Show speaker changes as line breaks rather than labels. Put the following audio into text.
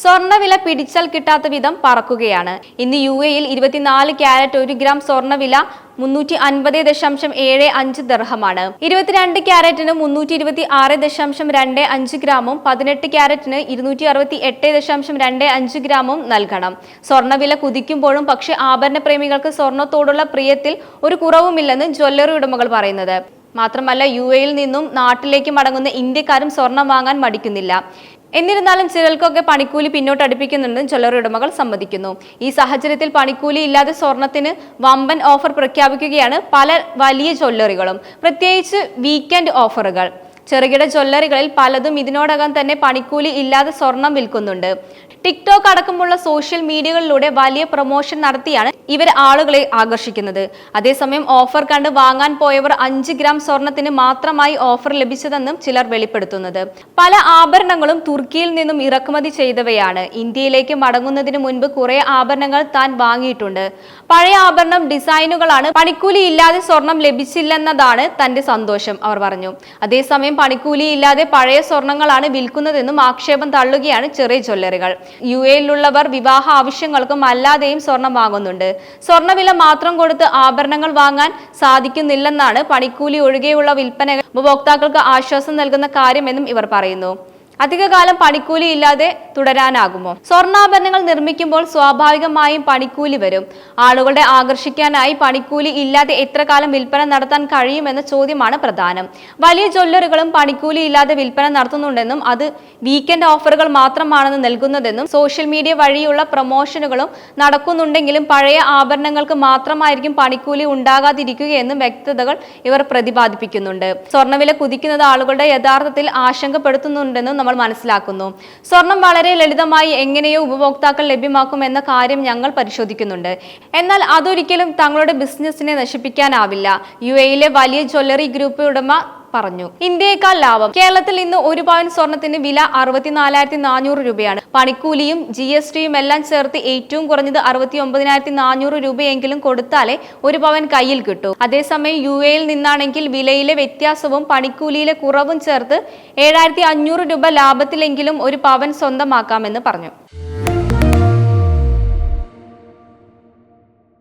സ്വർണവില പിടിച്ചാൽ കിട്ടാത്ത വിധം പറക്കുകയാണ്. ഇന്ന് യു എയിൽ ഇരുപത്തിനാല് ക്യാരറ്റ് ഒരു ഗ്രാം സ്വർണവില മുന്നൂറ്റി അൻപത് ദശാംശം ഏഴ് അഞ്ച് ദർഹമാണ്. ഇരുപത്തിരണ്ട് ക്യാരറ്റിന് മുന്നൂറ്റി ഇരുപത്തി ആറ് ദശാംശം രണ്ട് അഞ്ച് ഗ്രാമും പതിനെട്ട് ക്യാരറ്റിന് ഇരുന്നൂറ്റി അറുപത്തി എട്ട് ദശാംശം രണ്ട് അഞ്ച് ഗ്രാമും നൽകണം. സ്വർണവില കുതിക്കുമ്പോഴും പക്ഷേ ആഭരണ പ്രേമികൾക്ക് സ്വർണത്തോടുള്ള പ്രിയത്തിൽ ഒരു കുറവുമില്ലെന്ന് ജ്വല്ലറി ഉടമകൾ പറയുന്നത്. മാത്രമല്ല യു എയിൽ നിന്നും നാട്ടിലേക്ക് മടങ്ങുന്ന ഇന്ത്യക്കാരും സ്വർണം വാങ്ങാൻ മടിക്കുന്നില്ല. എന്നിരുന്നാലും ചിലർക്കൊക്കെ പണിക്കൂലി പിന്നോട്ടടുപ്പിക്കുന്നുണ്ടെന്ന് ജ്വല്ലറി സമ്മതിക്കുന്നു. ഈ സാഹചര്യത്തിൽ പണിക്കൂലി ഇല്ലാതെ സ്വർണത്തിന് വമ്പൻ ഓഫർ പ്രഖ്യാപിക്കുകയാണ് പല വലിയ ജ്വല്ലറികളും പ്രത്യേകിച്ച് വീക്കെൻഡ് ഓഫറുകൾ ചെറുകിട ജ്വല്ലറികളിൽ പലതും ഇതിനോടകം തന്നെ പണിക്കൂലി ഇല്ലാതെ സ്വർണം വിൽക്കുന്നുണ്ട്. ടിക്ടോക്ക് അടക്കമുള്ള സോഷ്യൽ മീഡിയകളിലൂടെ വലിയ പ്രൊമോഷൻ നടത്തിയാണ് ഇവർ ആളുകളെ ആകർഷിക്കുന്നത്. അതേസമയം ഓഫർ കണ്ട് വാങ്ങാൻ പോയവർ അഞ്ച് ഗ്രാം സ്വർണത്തിന് മാത്രമായി ഓഫർ ലഭിച്ചതെന്നും ചിലർ വെളിപ്പെടുത്തുന്നത്. പല ആഭരണങ്ങളും തുർക്കിയിൽ നിന്നും ഇറക്കുമതി ചെയ്തവയാണ്. ഇന്ത്യയിലേക്ക് മടങ്ങുന്നതിന് മുൻപ് കുറെ ആഭരണങ്ങൾ താൻ വാങ്ങിയിട്ടുണ്ട്. പഴയ ആഭരണം ഡിസൈനുകളാണ്. പണിക്കൂലി ഇല്ലാതെ സ്വർണം ലഭിച്ചില്ലെന്നതാണ് തന്റെ സന്തോഷം അവർ പറഞ്ഞു. അതേസമയം പണിക്കൂലി ഇല്ലാതെ പഴയ സ്വർണങ്ങളാണ് വിൽക്കുന്നതെന്നും ആക്ഷേപം തള്ളുകയാണ് ചെറിയ ജ്വല്ലറികൾ. യു എയിലുള്ളവർ വിവാഹ ആവശ്യങ്ങൾക്കും അല്ലാതെയും സ്വർണം വാങ്ങുന്നുണ്ട്. സ്വർണവില മാത്രം കൊടുത്ത് ആഭരണങ്ങൾ വാങ്ങാൻ സാധിക്കുന്നില്ലെന്നാണ് പണിക്കൂലി ഒഴികെയുള്ള വിൽപ്പനകൾ ഉപഭോക്താക്കൾക്ക് ആശ്വാസം നൽകുന്ന കാര്യമെന്നും ഇവർ പറയുന്നു. അധികകാലം പണിക്കൂലി ഇല്ലാതെ തുടരാനാകുമോ? സ്വർണാഭരണങ്ങൾ നിർമ്മിക്കുമ്പോൾ സ്വാഭാവികമായും പണിക്കൂലി വരും. ആളുകളെ ആകർഷിക്കാനായി പണിക്കൂലി ഇല്ലാതെ എത്ര കാലം വിൽപ്പന നടത്താൻ കഴിയുമെന്ന ചോദ്യമാണ് പ്രധാനം. വലിയ ജ്വല്ലറികളും പണിക്കൂലി ഇല്ലാതെ വിൽപ്പന നടത്തുന്നുണ്ടെന്നും അത് വീക്കെൻഡ് ഓഫറുകൾ മാത്രമാണെന്ന് നൽകുന്നതെന്നും സോഷ്യൽ മീഡിയ വഴിയുള്ള പ്രൊമോഷനുകളും നടക്കുന്നുണ്ടെങ്കിലും പഴയ ആഭരണങ്ങൾക്ക് മാത്രമായിരിക്കും പണിക്കൂലി ഉണ്ടാകാതിരിക്കുകയെന്നും വ്യക്തതകൾ ഇവർ പ്രതിപാദിപ്പിക്കുന്നുണ്ട്. സ്വർണവില കുതിക്കുന്നത് ആളുകളുടെ യഥാർത്ഥത്തിൽ ആശങ്കപ്പെടുത്തുന്നുണ്ടെന്നും നമ്മൾ മനസ്സിലാക്കുന്നു. സ്വർണം വളരെ ലളിതമായി എങ്ങനെയോ ഉപഭോക്താക്കൾ ലഭ്യമാക്കും എന്ന കാര്യം ഞങ്ങൾ പരിശോധിക്കുന്നുണ്ട്. എന്നാൽ അതൊരിക്കലും തങ്ങളുടെ ബിസിനസിനെ നശിപ്പിക്കാനാവില്ല. യു എയിലെ വലിയ ജ്വല്ലറി ഗ്രൂപ്പ് ഉടമ പറഞ്ഞു. ഇന്ത്യയേക്കാൾ ലാഭം കേരളത്തിൽ ഇന്ന് ഒരു പവൻ സ്വർണത്തിന് വില അറുപത്തിനാലായിരത്തി നാനൂറ് രൂപയാണ്. പണിക്കൂലിയും ജി എസ് ടിയും എല്ലാം ചേർത്ത് ഏറ്റവും കുറഞ്ഞത് അറുപത്തി ഒമ്പതിനായിരത്തി നാനൂറ് രൂപയെങ്കിലും കൊടുത്താലേ ഒരു പവൻ കയ്യിൽ കിട്ടൂ. അതേസമയം യു എയിൽ നിന്നാണെങ്കിൽ വിലയിലെ വ്യത്യാസവും പണിക്കൂലിയിലെ കുറവും ചേർത്ത് ഏഴായിരത്തി അഞ്ഞൂറ് രൂപ ലാഭത്തിലെങ്കിലും ഒരു പവൻ സ്വന്തമാക്കാമെന്ന് പറഞ്ഞു.